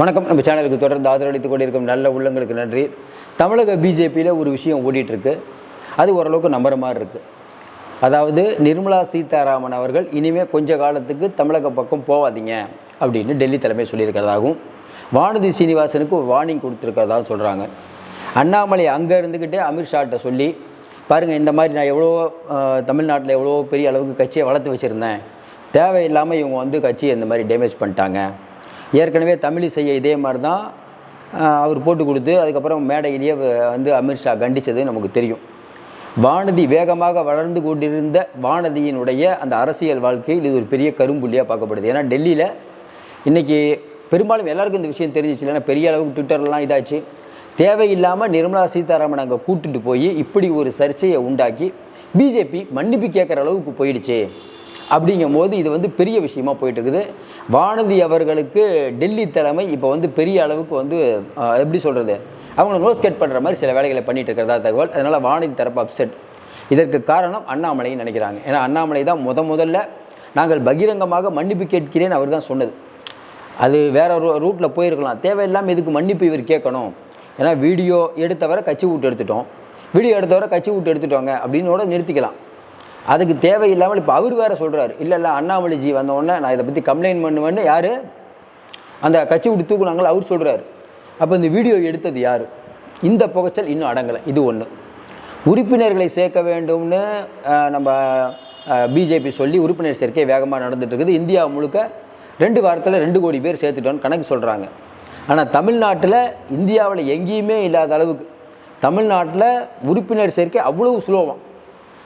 வணக்கம். நம்ம சேனலுக்கு தொடர்ந்து ஆதரவளித்துக் கொண்டிருக்கும் நல்ல உள்ளங்களுக்கு நன்றி. தமிழக பிஜேபியில் ஒரு விஷயம் ஓடிட்டுருக்கு. அது ஓரளவுக்கு நம்புற மாதிரி இருக்குது அதாவது நிர்மலா சீதாராமன் அவர்கள் இனிமேல் கொஞ்ச காலத்துக்கு தமிழக பக்கம் போகாதீங்க அப்படின்னு டெல்லி தலைமை சொல்லியிருக்கிறதாகவும் வானதி சீனிவாசனுக்கு ஒரு வார்னிங் கொடுத்துருக்கிறதாகவும் சொல்கிறாங்க அண்ணாமலை அங்கே இருந்துக்கிட்டே அமித்ஷாட்ட சொல்லி பாருங்கள் இந்த மாதிரி நான் எவ்வளோ தமிழ்நாட்டில் எவ்வளோ பெரிய அளவுக்கு கட்சியை வளர்த்து வச்சுருந்தேன். தேவையில்லாமல் இவங்க வந்து கட்சியை இந்த மாதிரி டேமேஜ் பண்ணிட்டாங்க. ஏற்கனவே தமிழிசையை இதே மாதிரி தான் அவர் போட்டு கொடுத்து அதுக்கப்புறம் மேடையிலேயே வந்து அமித்ஷா கண்டித்தது நமக்கு தெரியும். வானதி வேகமாக வளர்ந்து கொண்டிருந்த வானதியினுடைய அந்த அரசியல் வாழ்க்கையில் இது ஒரு பெரிய கரும்புள்ளியாக பார்க்கப்படுது. ஏன்னா டெல்லியில் இன்றைக்கி பெரும்பாலும் எல்லாருக்கும் இந்த விஷயம் தெரிஞ்சிச்சு. இல்லைன்னா பெரிய அளவுக்கு ட்விட்டர்லாம் இதாச்சு. தேவையில்லாமல் நிர்மலா சீதாராமன் அங்கே கூட்டிட்டு போய் இப்படி ஒரு சர்ச்சையை உண்டாக்கி பிஜேபி மன்னிப்பு கேட்குற அளவுக்கு போயிடுச்சு. அப்படிங்கும் போது இது வந்து பெரிய விஷயமா போயிட்டு இருக்குது வானதி அவர்களுக்கு டெல்லி தலைமை இப்போ வந்து பெரிய அளவுக்கு வந்து எப்படி சொல்கிறது அவங்கள நோஸ்கேட் பண்ணுற மாதிரி சில வேலைகளை பண்ணிட்டு இருக்கிறதா தகவல். அதனால் வானதி தரப்பு அப்செட் இதற்கு காரணம் அண்ணாமலைன்னு நினைக்கிறாங்க. ஏன்னா அண்ணாமலை தான் முத முதல்ல நாங்கள் பகிரங்கமாக மன்னிப்பு கேட்கிறேன் அவர் தான் சொன்னது. அது வேற ஒரு ரூட்டில் போயிருக்கலாம். தேவையில்லாமல் இதுக்கு மன்னிப்பு இவர் கேட்கணும்? ஏன்னா வீடியோ எடுத்தவரை கட்சி விட்டு எடுத்துட்டோம். வீடியோ எடுத்தவரை கட்சி விட்டு எடுத்துட்டோங்க. அப்படின்னு கூட நிறுத்திக்கலாம். அதுக்கு தேவையில்லாமல் இப்போ அவர் வேற சொல்கிறார் இல்லை இல்லை அண்ணாமலைஜி வந்த நான் இதை பற்றி கம்ப்ளைண்ட் பண்ணுவேன்னு யார்? அந்த கட்சி விட்டு தூக்குனாங்களோ அவர் சொல்கிறார் அப்போ இந்த வீடியோ எடுத்தது யார்? இந்த புகைச்சல் இன்னும் அடங்கலை. இது ஒன்று உறுப்பினர்களை சேர்க்க வேண்டும்னு நம்ம பிஜேபி சொல்லி உறுப்பினர் சேர்க்கை வேகமாக நடந்துகிட்ருக்குது இருக்குது. இந்தியா முழுக்க ரெண்டு வாரத்தில் ரெண்டு கோடி பேர் சேர்த்துட்டோன்னு கணக்கு சொல்கிறாங்க ஆனால் தமிழ்நாட்டில் இந்தியாவில் எங்கேயுமே இல்லாத அளவுக்கு தமிழ்நாட்டில் உறுப்பினர் சேர்க்கை அவ்வளவு சுலபம்.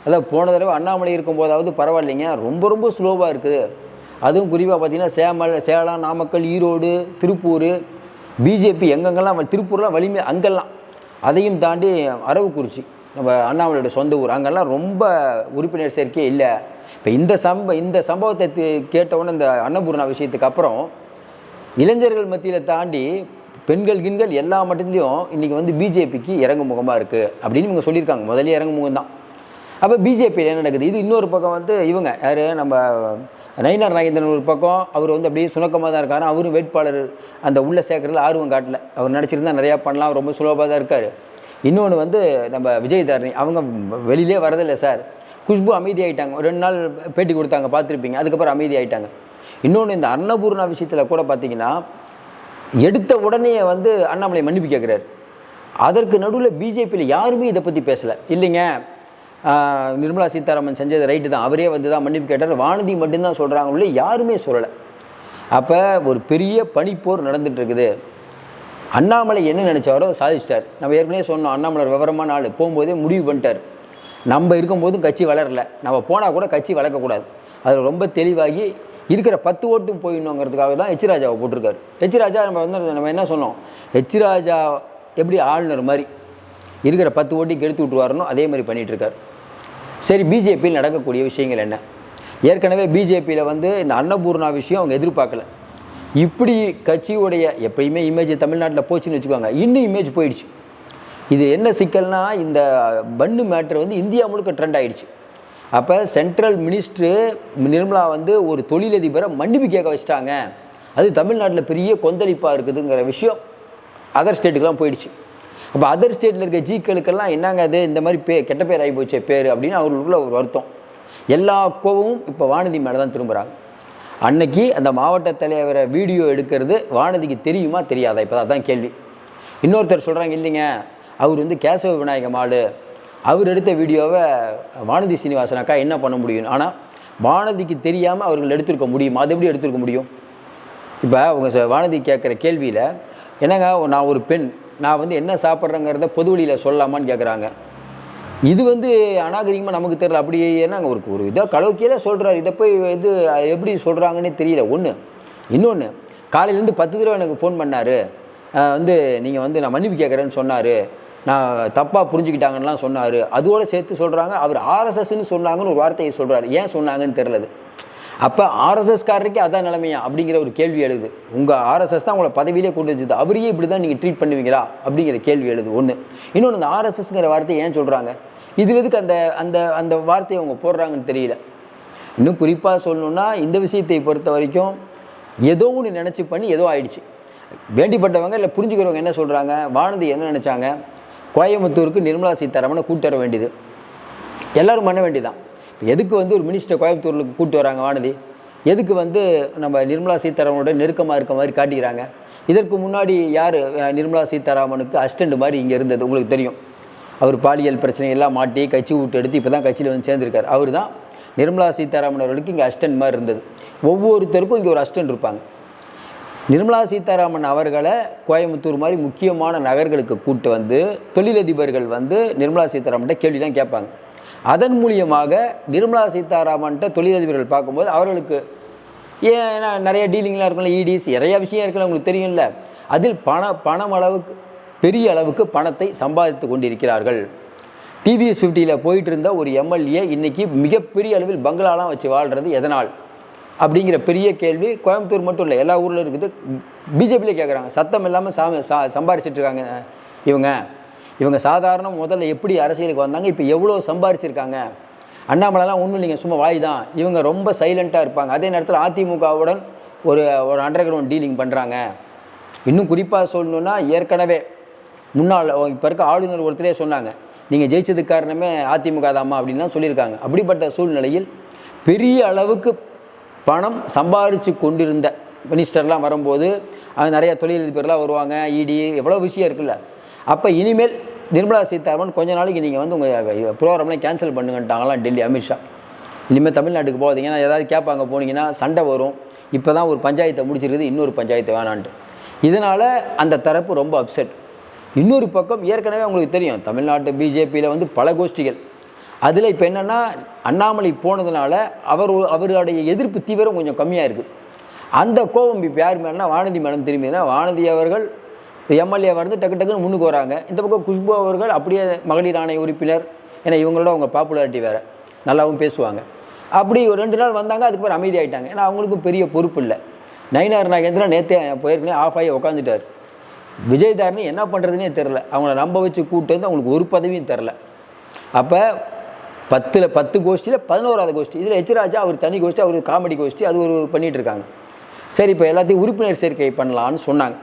அதான் போன தடவை அண்ணாமலை இருக்கும்போதாவது பரவாயில்லைங்க. ரொம்ப ரொம்ப ஸ்லோவாக இருக்குது. அதுவும் குறிப்பாக பார்த்தீங்கன்னா சேமல் சேலம் நாமக்கல் ஈரோடு திருப்பூர் பிஜேபி எங்கெங்கெல்லாம் திருப்பூர்லாம் வலிமை அங்கெல்லாம். அதையும் தாண்டி அரவக்குறிச்சி நம்ம அண்ணாமலையோட சொந்த ஊர். அங்கெல்லாம் ரொம்ப உறுப்பினர் சேர்க்கையே இல்லை. இப்போ இந்த சம்ப இந்த சம்பவத்தை கேட்டவுடனே இந்த அன்னபூர்ணா விஷயத்துக்கு அப்புறம் இளைஞர்கள் மத்தியில் தாண்டி பெண்கள் கிண்கள் எல்லா மட்டத்துலேயும் இன்றைக்கி வந்து பிஜேபிக்கு இறங்கு முகமாக இருக்குது அப்படின்னு இவங்க சொல்லியிருக்காங்க. முதல்ல இறங்கு முகம் தான். அப்போ பிஜேபியில் என்ன நடக்குது? இது இன்னொரு பக்கம் வந்து இவங்க யார்? நம்ம நயினார் நாகேந்திரன் ஒரு பக்கம் அவர் வந்து அப்படியே சுணக்கமாக தான் இருக்காரு. அவரும் வேட்பாளர் அந்த உள்ள சேர்க்கறதுல ஆர்வம் காட்டல. அவர் நினச்சிருந்தா நிறையா பண்ணலாம் ரொம்ப சுலபமாக தான் இருக்கார். இன்னொன்று வந்து நம்ம விஜய் தாரணி அவங்க வெளியிலே வரதில்லை சார். குஷ்பு அமைதியாகிட்டாங்க ரெண்டு நாள் பேட்டி கொடுத்தாங்க பார்த்துருப்பீங்க. அதுக்கப்புறம் அமைதியாகிட்டாங்க இன்னொன்று இந்த அன்னபூர்ணா விஷயத்தில் கூட பார்த்தீங்கன்னா எடுத்த உடனே வந்து அண்ணாமலை மன்னிப்பு கேட்குறாரு அதற்கு நடுவில் பிஜேபியில் யாருமே இதை பற்றி பேசலை. இல்லைங்க நிர்மலா சீதாராமன் செஞ்சது ரைட்டு தான். அவரே வந்து தான் மன்னிப்பு கேட்டார். வானதி மட்டும்தான் சொல்கிறாங்களே யாருமே சொல்லலை. அப்போ ஒரு பெரிய பனிப்போர் நடந்துகிட்ருக்குது அண்ணாமலை என்ன நினச்சாரோ சாதிச்சிட்டார். நம்ம ஏற்கனவே சொன்னோம் அண்ணாமலை விவரமான ஆள் போகும்போதே முடிவு பண்ணிட்டார். நம்ம இருக்கும்போதும் கட்சி வளரல. நம்ம போனால் கூட கட்சி வளர்க்கக்கூடாது அதில் ரொம்ப தெளிவாகி இருக்கிற பத்து ஓட்டும் போயிடணுங்கிறதுக்காக தான் ஹெச்ராஜாவை போட்டிருக்காரு. ஹெச்ராஜா நம்ம வந்து நம்ம என்ன சொன்னோம்? ஹெச்ராஜா எப்படி ஆளுநர் மாதிரி. இருக்கிற பத்து ஓட்டிக்கு எடுத்து விட்டுருவாருனோ அதே மாதிரி பண்ணிகிட்ருக்கார் சரி பிஜேபியில் நடக்கக்கூடிய விஷயங்கள் என்ன? ஏற்கனவே பிஜேபியில் வந்து இந்த அன்னபூர்ணா விஷயம் அவங்க எதிர்பார்க்கல. இப்படி கட்சியுடைய எப்பயுமே இமேஜ் தமிழ்நாட்டில் போச்சுன்னு வச்சுக்கோங்க. இன்னும் இமேஜ் போயிடுச்சு. இது என்ன சிக்கல்னா இந்த பன்னு மேட்ரு வந்து இந்தியா முழுக்க ட்ரெண்ட் ஆகிடுச்சு அப்போ சென்ட்ரல் மினிஸ்ட்ரு நிர்மலா வந்து ஒரு தொழிலதிபரை மன்னிப்பு கேட்க வச்சிட்டாங்க. அது தமிழ்நாட்டில் பெரிய கொந்தளிப்பாக இருக்குதுங்கிற விஷயம் அதர் ஸ்டேட்டுக்கெல்லாம் போயிடுச்சு. இப்போ அதர் ஸ்டேட்டில் இருக்க ஜீக்களுக்கெல்லாம் என்னங்க அது? இந்த மாதிரி பே கெட்ட பேர் ஆகி போச்சே பேர் அப்படின்னு அவர்களுக்குள்ள ஒரு வருத்தம். எல்லா கோவமும் இப்போ வானதி மேலே தான் திரும்புகிறாங்க அன்னைக்கு அந்த மாவட்ட தலைவரை வீடியோ எடுக்கிறது வானதிக்கு தெரியுமா தெரியாதா? இப்போ அதான் கேள்வி. இன்னொருத்தர் சொல்கிறாங்க இல்லைங்க அவர் வந்து கேசவ விநாயகம் மாடு அவர் எடுத்த வீடியோவை வானதி சீனிவாசனாக்கா என்ன பண்ண முடியும்? ஆனால் வானதிக்கு தெரியாமல் அவர்கள் எடுத்திருக்க முடியுமா? அது எப்படி எடுத்திருக்க முடியும்? இப்போ அவங்க வானதி கேட்குற கேள்வியில் என்னங்க நான் ஒரு பெண் நான் வந்து என்ன சாப்பிட்றேங்கிறத பொது வழியில் சொல்லலாமான்னு கேட்குறாங்க இது வந்து அநாகரிகமாக நமக்கு தெரியல. அப்படி என்னங்க ஒரு ஒரு இதாக கலோக்கியில் சொல்கிறார் இதை போய் இது எப்படி சொல்கிறாங்கன்னே தெரியல. ஒன்று இன்னொன்று காலையிலேருந்து பத்து தடவை எனக்கு ஃபோன் பண்ணார். வந்து நீங்கள் வந்து நான் மன்னிப்பு கேட்குறேன்னு சொன்னார். நான் தப்பாக புரிஞ்சுக்கிட்டாங்கன்னுலாம் சொன்னார். அதோடு சேர்த்து சொல்கிறாங்க அவர் ஆர்எஸ்எஸ்ன்னு சொன்னாங்கன்னு ஒரு வார்த்தையை சொல்கிறாரு ஏன் சொன்னாங்கன்னு தெரிலது அப்போ ஆர்எஸ்எஸ்காரருக்கே அதான் நிலைமையா அப்படிங்கிற ஒரு கேள்வி எழுது. உங்கள் ஆர்எஸ்எஸ் தான் உங்களை பதவியிலே கொண்டு வச்சுது அவரையே இப்படி தான் நீங்கள் ட்ரீட் பண்ணுவீங்களா? அப்படிங்கிற கேள்வி எழுது ஒன்று இன்னொன்று இந்த ஆர்எஸ்எஸ்ங்கிற வார்த்தையை ஏன் சொல்கிறாங்க இதில் எதுக்கு அந்த அந்த அந்த வார்த்தையை அவங்க போடுறாங்கன்னு தெரியல. இன்னும் குறிப்பாக சொல்லணுன்னா இந்த விஷயத்தை பொறுத்த வரைக்கும் ஏதோ ஒன்று நினச்சி பண்ணி ஏதோ ஆயிடுச்சு. வேண்டிப்பட்டவங்க இல்லை புரிஞ்சுக்கிறவங்க என்ன சொல்கிறாங்க வானதி என்ன நினச்சாங்க? கோயம்புத்தூருக்கு நிர்மலா சீதாராமனை கூட்டு வர வேண்டியது. எல்லோரும் பண்ண வேண்டியதான் எதுக்கு வந்து ஒரு மினிஸ்டர் கோயம்புத்தூருக்கு கூப்பிட்டு வராங்க வானதி? எதுக்கு வந்து நம்ம நிர்மலா சீதாராமனோட நெருக்கமாக இருக்க மாதிரி காட்டிக்கிறாங்க? இதற்கு முன்னாடி யார் நிர்மலா சீதாராமனுக்கு அஸ்டண்ட் மாதிரி இங்கே இருந்தது? உங்களுக்கு தெரியும். அவர் பாலியல் பிரச்சனை எல்லாம் மாட்டி கட்சி விட்டு எடுத்து இப்போ தான் கட்சியில் வந்து சேர்ந்திருக்கார். அவர் தான் நிர்மலா சீதாராமன் அவர்களுக்கு இங்கே அசிஸ்டன்ட் மாதிரி இருந்தது. ஒவ்வொருத்தருக்கும் இங்கே ஒரு அஸ்டன்ட் இருப்பாங்க. நிர்மலா சீதாராமன் அவர்களை கோயம்புத்தூர் மாதிரி முக்கியமான நகர்களுக்கு கூட்டு வந்து தொழிலதிபர்கள் வந்து நிர்மலா சீதாராமன்ட்ட கேள்விலாம் கேட்பாங்க. அதன் மூலியமாக நிர்மலா சீதாராமன்ட்ட தொழிலதிபர்கள் பார்க்கும்போது அவர்களுக்கு ஏன் ஏன்னா நிறைய டீலிங்லாம் இருக்கும்ல e இடிஸ் நிறைய விஷயம் இருக்குல்ல உங்களுக்கு தெரியும்ல. அதில் பண பணம் அளவுக்கு பெரிய அளவுக்கு பணத்தை சம்பாதித்து கொண்டிருக்கிறார்கள். டிவிஎஸ் ஃபிஃப்டியில் போயிட்டு இருந்த ஒரு எம்எல்ஏ இன்னைக்கு மிகப்பெரிய அளவில் பங்களாலாம் வச்சு வாழ்கிறது எதனால்? அப்படிங்கிற பெரிய கேள்வி கோயம்புத்தூர் மட்டும் இல்லை எல்லா ஊரில் இருக்குது. பிஜேபியில் கேட்குறாங்க சத்தம் இல்லாமல் சா சா- இருக்காங்க இவங்க. இவங்க சாதாரண முதல்ல எப்படி அரசியலுக்கு வந்தாங்க இப்போ எவ்வளோ சம்பாரிச்சிருக்காங்க? அண்ணாமலைலாம் ஒன்றும் இல்லைங்க சும்மா வாய் தான். இவங்க ரொம்ப சைலண்ட்டாக இருப்பாங்க. அதே நேரத்தில் அதிமுகவுடன் ஒரு ஒரு அண்டர் கிரவுண்ட் டீலிங் பண்ணுறாங்க இன்னும் குறிப்பாக சொல்லணுன்னா ஏற்கனவே முன்னாள் இப்போ இருக்க ஆளுநர் ஒருத்தரே சொன்னாங்க நீங்கள் ஜெயிச்சதுக்கு காரணமே அதிமுக தாம்மா அப்படின்லாம் சொல்லியிருக்காங்க. அப்படிப்பட்ட சூழ்நிலையில் பெரிய அளவுக்கு பணம் சம்பாரித்து கொண்டிருந்த மினிஸ்டர்லாம் வரும்போது அது நிறைய தொழிலதிபர்லாம் வருவாங்க இடி எவ்வளோ விஷயம் இருக்குல்ல அப்போ இனிமேல் நிர்மலா சீதாராமன் கொஞ்ச நாளைக்கு நீங்கள் வந்து உங்கள் ப்ரோக்ராம்லாம் கேன்சல் பண்ணுங்கன்ட்டாங்களாம் டெல்லி அமித்ஷா. இனிமேல் தமிழ்நாட்டுக்கு போகாதீங்கன்னா ஏதாவது கேட்பாங்க போனீங்கன்னா சண்டை வரும். இப்போ தான் ஒரு பஞ்சாயத்தை முடிச்சிருக்குது. இன்னொரு பஞ்சாயத்து வேணான்ட்டு. இதனால் அந்த தரப்பு ரொம்ப அப்செட் இன்னொரு பக்கம் ஏற்கனவே உங்களுக்கு தெரியும். தமிழ்நாட்டு பிஜேபியில் வந்து பல கோஷ்டிகள். அதில் இப்போ என்னென்னா அண்ணாமலை போனதுனால அவர் அவருடைய எதிர்ப்பு தீவிரம் கொஞ்சம் கம்மியாக இருக்குது அந்த கோபம் இப்போ யார் மேலேனா வானதி மேடம் திரும்பினா வானதி அவர்கள் எம்எல்ஏ வந்து டக்கு டக்குன்னு முன்னுக்கு வராங்க. இந்த பக்கம் குஷ்பு அவர்கள் அப்படியே மகளிர் ஆணைய உறுப்பினர். ஏன்னா இவங்களோட அவங்க பாப்புலாரிட்டி வேறு. நல்லாவும் பேசுவாங்க. அப்படி ஒரு ரெண்டு நாள் வந்தாங்க அதுக்கு அமைதி ஆகிட்டாங்க ஏன்னா அவங்களுக்கும் பெரிய பொறுப்பு இல்லை. நயினார் நாகேந்திரன் நேற்றே போயிருக்கேன் ஆஃப் ஆகி உட்காந்துட்டார் விஜயதாரணி என்ன பண்ணுறதுனே தெரில அவங்கள நம்ப வச்சு கூப்பிட்டு வந்து அவங்களுக்கு ஒரு பதவியும் தெரில அப்போ பத்தில் பத்து கோஷ்டியில் பதினோராவது கோஷ்டி. இதில் எச்ராஜா அவர் தனி கோஷ்டி அவர் காமெடி கோஷ்டி அது ஒரு பண்ணிகிட்ருக்காங்க சரி இப்போ எல்லாத்தையும் உறுப்பினர் சேர்க்கை பண்ணலான்னு சொன்னாங்க.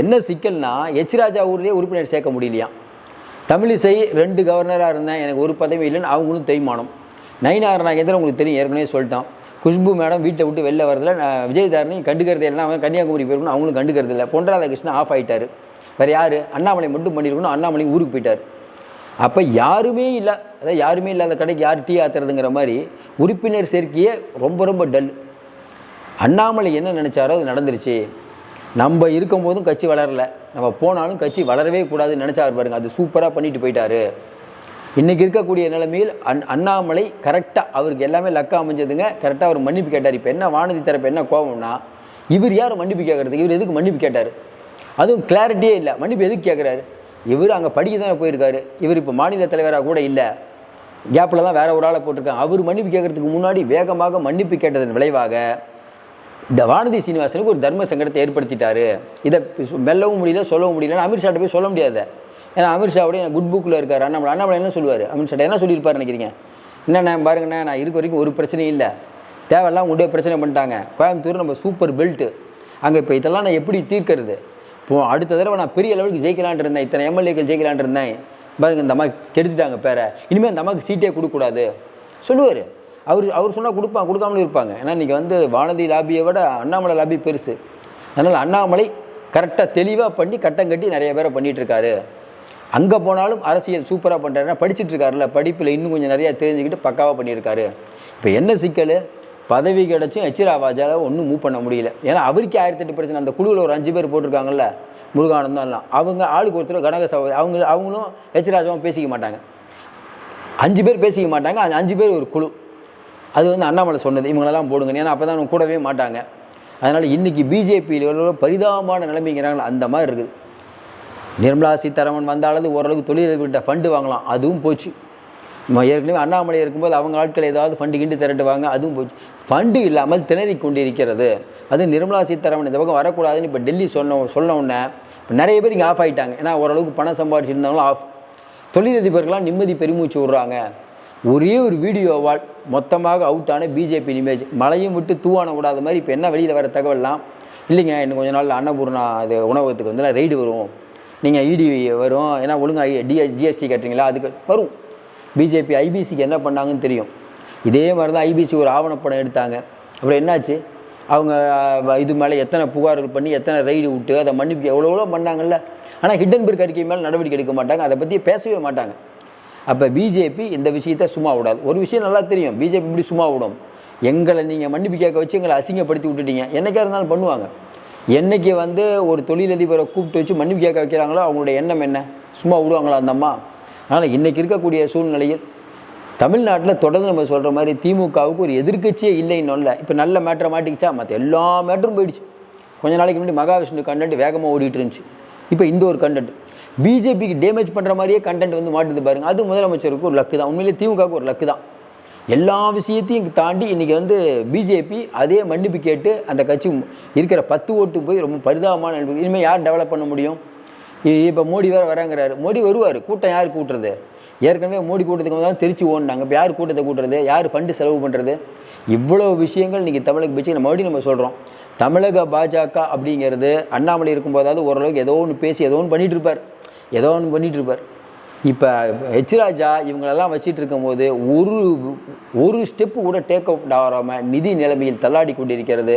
என்ன சிக்கல்னா எச் ராஜா ஊர்லேயே உறுப்பினர் சேர்க்க முடியலையா? தமிழிசை ரெண்டு கவர்னராக இருந்தேன் எனக்கு ஒரு பதவி இல்லைன்னு அவங்களும் தேய்மானம். நயினார் நாகேந்திரன் உங்களுக்கு தெரியும் ஏற்கனவே சொல்லிட்டான். குஷ்பு மேடம் வீட்டை விட்டு வெளில வரதில் நான் விஜயதாரணி கண்டுக்கிறது இல்லை அவன் கன்னியாகுமரி போயிருக்கணும் அவங்களும் கண்டுக்கிறது இல்லை பொன் ராதாகிருஷ்ணன் ஆஃப் ஆகிட்டார் வேறு யார்? அண்ணாமலை மட்டும் பண்ணியிருக்கணும் அண்ணாமலை ஊருக்கு போயிட்டார். அப்போ யாருமே இல்லை அதாவது யாருமே இல்லாத கடைக்கு யார் டீ ஆத்துறதுங்கிற மாதிரி உறுப்பினர் சேர்க்கையே ரொம்ப ரொம்ப டல். அண்ணாமலை என்ன நினச்சாரோ அது நடந்துருச்சு. நம்ம இருக்கும்போதும் கட்சி வளரல. நம்ம போனாலும் கட்சி வளரவே கூடாதுன்னு நினச்சாரு பாருங்க. அது சூப்பராக பண்ணிட்டு போயிட்டாரு. இன்றைக்கி இருக்கக்கூடிய நிலைமையில் அண் அண்ணாமலை கரெக்டாக அவருக்கு எல்லாமே லக்கா அமைஞ்சதுங்க. கரெக்டாக அவர் மன்னிப்பு கேட்டார். இப்போ என்ன வானதி தரப்பு என்ன கோபம்னா இவர் யார் மன்னிப்பு கேட்குறது இவர் எதுக்கு மன்னிப்பு கேட்டார்? அதுவும் கிளாரிட்டியே இல்லை. மன்னிப்பு எதுக்கு கேட்குறாரு இவர் அங்கே படிக்க தானே போயிருக்காரு. இவர் இப்போ மாநில தலைவராக கூட இல்லை. கேப்பில் தான் வேற ஒரு ஆளை போட்டிருக்காங்க. அவர் மன்னிப்பு கேட்கறதுக்கு முன்னாடி வேகமாக மன்னிப்பு கேட்டதன் விளைவாக இந்த வானதி சீனிவாசனுக்கு ஒரு தர்ம சங்கடத்தை ஏற்படுத்திட்டாரு. இதை மெல்லவும் முடியல சொல்லவும் முடியல. அமித்ஷாட்ட போய் சொல்ல முடியாது. ஏன்னா அமித்ஷாவுடைய குட் புக்கில் இருக்கார். அண்ணாமலை அண்ணாமலை என்ன சொல்லுவார்? அமித்ஷாட்ட என்ன சொல்லியிருப்பார் நினைக்கிறீங்க? என்னண்ணே பாருங்கண்ணே நான் இருக்க வரைக்கும் ஒரு பிரச்சனையும் இல்லை. தேவையெல்லாம் உடைய பிரச்சனை பண்ணிட்டாங்க. கோயம்புத்தூர் நம்ம சூப்பர் பெல்ட்டு அங்கே இப்போ இதெல்லாம் நான் எப்படி தீர்க்கிறது? இப்போ அடுத்த தடவை நான் பெரிய லெவலுக்கு ஜெயிக்கலான் இருந்தேன். இத்தனை எம்எல்ஏக்கள் ஜெயிக்கலான்ட்டு இருந்தேன். பாருங்க இந்த அம்மா கெடுத்துட்டாங்க பேரை. இனிமேல் இந்த அம்மாவுக்கு சீட்டே கொடுக்கக்கூடாது. சொல்லுவார். அவர் அவர் சொன்னால் கொடுப்பான் கொடுக்காமலும் இருப்பாங்க. ஏன்னா இன்றைக்கி வந்து வானதி லாபியை விட அண்ணாமலை லாபி பெருசு. அதனால் அண்ணாமலை கரெக்டாக தெளிவாக பண்ணி கட்டம் கட்டி நிறைய பேரை பண்ணிகிட்ருக்காரு அங்கே போனாலும் அரசியல் சூப்பராக பண்ணுறாருன்னா படிச்சுட்டு இருக்காருல்ல படிப்பில் இன்னும் கொஞ்சம் நிறையா தெரிஞ்சுக்கிட்டு பக்காவாக பண்ணியிருக்காரு. இப்போ என்ன சிக்கல்? பதவி கிடச்சும் எச் ஒன்றும் மூவ் பண்ண முடியல. ஏன்னா அவருக்கே ஆயிரத்தெட்டு பிரச்சனை. அந்த குழுவில் ஒரு அஞ்சு பேர் போட்டிருக்காங்கல்ல முருகானந்தம் எல்லாம். அவங்க ஆளுக்கு ஒருத்தர் கனக சகோதரி அவங்க அவங்களும் எச்சிராஜாவும் பேசிக்க மாட்டாங்க. அஞ்சு பேர் பேசிக்க மாட்டாங்க. அந்த அஞ்சு பேர் ஒரு குழு. அது வந்து அண்ணாமலை சொன்னது இவங்களெல்லாம் போடுங்க ஏன்னா அப்போ தான் கூடவே மாட்டாங்க. அதனால் இன்றைக்கி பிஜேபியில் பரிதாபமான நிலைமைங்கிறாங்களா அந்த மாதிரி இருக்குது. நிர்மலா சீதாராமன் வந்தாலும் ஓரளவுக்கு தொழிலதிபர்கிட்ட ஃபண்டு வாங்கலாம் அதுவும் போச்சு. ஏற்கனவே அண்ணாமலை இருக்கும்போது அவங்க ஆட்கள் ஏதாவது ஃபண்டு கிண்டு திரட்டுவாங்க அதுவும் போச்சு. ஃபண்டு இல்லாமல் திணறி கொண்டிருக்கிறது. அது நிர்மலா சீதாராமன் இந்த பக்கம் வரக்கூடாதுன்னு இப்போ டெல்லி சொன்ன சொன்ன உடனே இப்போ நிறைய பேர் இங்கே ஆஃப் ஆகிட்டாங்க ஏன்னா ஓரளவுக்கு பணம் சம்பாதிச்சிருந்தாங்களும் ஆஃப் தொழிலதிபர்கள்லாம் நிம்மதி பெருமூச்சு விடுறாங்க. ஒரே ஒரு வீடியோவால் மொத்தமாக அவுட்டான பிஜேபி இமேஜ் மழையும் விட்டு தூவான விடாத மாதிரி இப்போ என்ன வெளியில் வர தகவல்லாம்? இல்லைங்க இன்னும் கொஞ்ச நாள் அன்னபூர்ணா அது உணவகத்துக்கு வந்து ரெய்டு வரும். நீங்கள் இடி வரும். ஏன்னா ஒழுங்காக டிஎஸ் ஜிஎஸ்டி கட்டுறீங்களா அதுக்கு வரும். பிஜேபி ஐபிசிக்கு என்ன பண்ணாங்கன்னு தெரியும். இதே மாதிரி தான் ஐபிசி ஒரு ஆவணப்படம் எடுத்தாங்க. அப்புறம் என்னாச்சு? அவங்க இது மேலே எத்தனை புகார்கள் பண்ணி எத்தனை ரைடு விட்டு அதை மன்னிப்பு எவ்வளோ எவ்வளோ பண்ணாங்கல்ல? ஆனால் ஹிடன்பர்க் அறிக்கை மேலே நடவடிக்கை எடுக்க மாட்டாங்க. அதை பற்றி பேசவே மாட்டாங்க. அப்போ பிஜேபி இந்த விஷயத்தை சும்மா விடாது. ஒரு விஷயம் நல்லா தெரியும். பிஜேபி இப்படி சும்மா விடும். எங்களை நீங்கள் மன்னிப்பு கேட்க வச்சு எங்களை அசிங்கப்படுத்தி விட்டுட்டீங்க. என்றைக்காக இருந்தாலும் பண்ணுவாங்க. என்னைக்கு வந்து ஒரு தொழிலதிபரை கூப்பிட்டு வச்சு மன்னிப்பு கேட்க வைக்கிறாங்களோ அவங்களோட எண்ணம் என்ன? சும்மா விடுவாங்களா அந்த அம்மா? அதனால் இன்றைக்கி இருக்கக்கூடிய சூழ்நிலையில் தமிழ்நாட்டில் தொடர்ந்து நம்ம சொல்கிற மாதிரி திமுகவுக்கு ஒரு எதிர்க்கட்சியே இல்லைன்னு இல்லை. இப்போ நல்ல மேட்டரை மாட்டிக்கிச்சா? மற்ற எல்லா மேட்டரும் போயிடுச்சு. கொஞ்ச நாளைக்கு முன்னாடி மகாவிஷ்ணு கண்டென்ட் வேகமாக ஓடிட்டு இருந்துச்சு. இப்போ இந்த ஒரு கண்டென்ட் பிஜேபிக்கு டேமேஜ் பண்ணுற மாதிரியே கண்டென்ட் வந்து மாட்டுது பாருங்கள் அது முதலமைச்சருக்கு ஒரு லக்கு தான். உண்மையிலே திமுகவுக்கு ஒரு லக்கு தான். எல்லா விஷயத்தையும் தாண்டி இன்றைக்கி வந்து பிஜேபி அதே மன்னிப்பு கேட்டு அந்த கட்சி இருக்கிற பத்து ஓட்டு போய் ரொம்ப பரிதாபமான இனிமேல் யார் டெவலப் பண்ண முடியும்? இப்போ மோடி வேறு வராங்கிறாரு மோடி வருவார். கூட்டம் யார் கூட்டுறது? ஏற்கனவே மோடி கூட்டத்துக்கு தான் திருச்சி ஓடினாங்க. இப்போ யார் கூட்டத்தை கூட்டுறது? யார் ஃபண்டு செலவு பண்ணுறது இவ்வளோ விஷயங்கள் இன்றைக்கி தமிழுக்கு பிஜேபி நம்ம மறுபடியும் நம்ம சொல்கிறோம் தமிழக பாஜக அப்படிங்கிறது அண்ணாமலை இருக்கும்போதாவது ஓரளவுக்கு ஏதோ ஒன்று பேசி ஏதோ ஒன்று பண்ணிகிட்டு இருப்பார் ஏதோ ஒன்று பண்ணிகிட்டு இருப்பார் இப்போ ஹெச் ராஜா இவங்களெல்லாம் வச்சிட்டு இருக்கும்போது ஒரு ஒரு ஸ்டெப்பு கூட டேக் அவுட் ஆகாமல் நிதி நிலைமையில் தள்ளாடி கொண்டிருக்கிறது.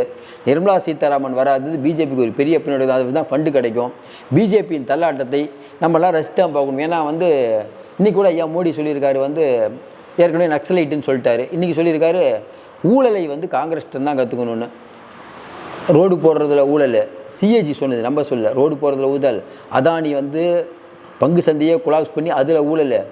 நிர்மலா சீதாராமன் வராதது பிஜேபிக்கு ஒரு பெரிய பின்னடைவு அது தான் ஃபண்டு கிடைக்கும். பிஜேபியின் தள்ளாட்டத்தை நம்மளாம் ரசித்து தான் பார்க்கணும். ஏன்னா வந்து இன்னைக்கு கூட ஐயா மோடி சொல்லியிருக்காரு வந்து ஏற்கனவே நக்சலைட்டுன்னு சொல்லிட்டாரு. இன்றைக்கி சொல்லியிருக்காரு ஊழலை வந்து காங்கிரஸ்டன் தான் கற்றுக்கணும்னு ரோடு போடுறதுல ஊழல். சிஏஜி சொன்னது நம்ம சொல்ல ரோடு போடுறதுல ஊழல். அதானி வந்து பங்கு சந்தையை குலாப்ஸ் பண்ணி அதில் ஊழல்.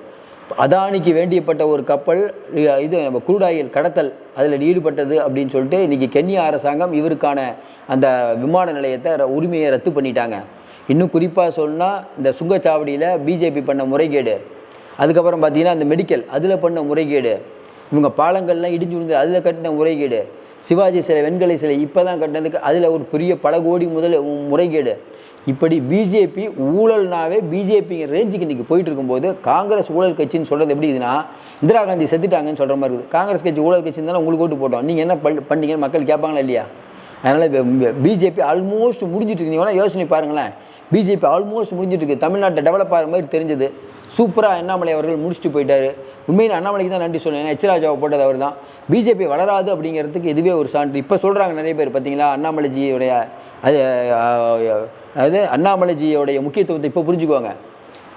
அதானிக்கு வேண்டியப்பட்ட ஒரு கப்பல் இது நம்ம குரூடாயில் கடத்தல் அதில் ஈடுபட்டது அப்படின்னு சொல்லிட்டு இன்றைக்கி கென்யா அரசாங்கம் இவருக்கான அந்த விமான நிலையத்தை ர- உரிமையை ரத்து பண்ணிட்டாங்க. இன்னும் குறிப்பாக சொன்னால் இந்த சுங்கச்சாவடியில் பிஜேபி பண்ண முறைகேடு. அதுக்கப்புறம் பார்த்தீங்கன்னா இந்த மெடிக்கல் அதில் பண்ண முறைகேடு. இவங்க பாலங்கள்லாம் இடிஞ்சு விழுந்து அதில் கட்டின முறைகேடு. சிவாஜி சிலை வெண்கலை சிலை இப்போ தான் கட்டினதுக்கு அதில் ஒரு பெரிய பல கோடி முதல் முறைகேடு. இப்படி பிஜேபி ஊழல்னாவே பிஜேபிங்கிற ரேஞ்சுக்கு இன்றைக்கி போயிட்டு இருக்கும்போது காங்கிரஸ் ஊழல் கட்சின்னு சொல்கிறது எப்படி இதுனா இந்திரா காந்தி செத்துட்டாங்கன்னு சொல்கிற மாதிரி இருக்குது. காங்கிரஸ் கட்சி ஊழல் கட்சி இருந்தாலும் உங்களுக்கு ஓட்டு போட்டோம். நீங்கள் என்ன பண் பண்ணீங்கன்னு மக்கள் கேட்பாங்களா இல்லையா? அதனால் பிஜேபி ஆல்மோஸ்ட் முடிஞ்சிட்டு இருக்கு. நீங்கள் வேணால் யோசனை பாருங்களேன். பிஜேபி ஆல்மோஸ்ட் முடிஞ்சிட்டு இருக்கு. தமிழ்நாட்டை டெவலப் ஆகிற மாதிரி தெரிஞ்சது. சூப்பராக அண்ணாமலை அவர்கள் முடிச்சுட்டு போயிட்டார். உண்மையில் அண்ணாமலைக்கு தான் நன்றி சொல்லுவேன் எச் போட்டது அவர் தான் பிஜேபி வளராது அப்படிங்கிறதுக்கு இதுவே ஒரு சான்று. இப்போ சொல்கிறாங்க நிறைய பேர் பார்த்தீங்களா அண்ணாமலைஜியோடைய அது அது அண்ணாமலைஜியோடைய முக்கியத்துவத்தை இப்போ புரிஞ்சுக்குவாங்க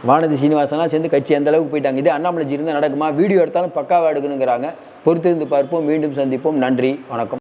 வானதி சீனிவாசனா சேர்ந்து கட்சி அந்த அளவுக்கு போயிட்டாங்க. இதே அண்ணாமலைஜி இருந்தால் நடக்குமா? வீடியோ எடுத்தாலும் பக்காவாக எடுக்கணுங்கிறாங்க. பொறுத்திருந்து பார்ப்போம். மீண்டும் சந்திப்போம். நன்றி. வணக்கம்.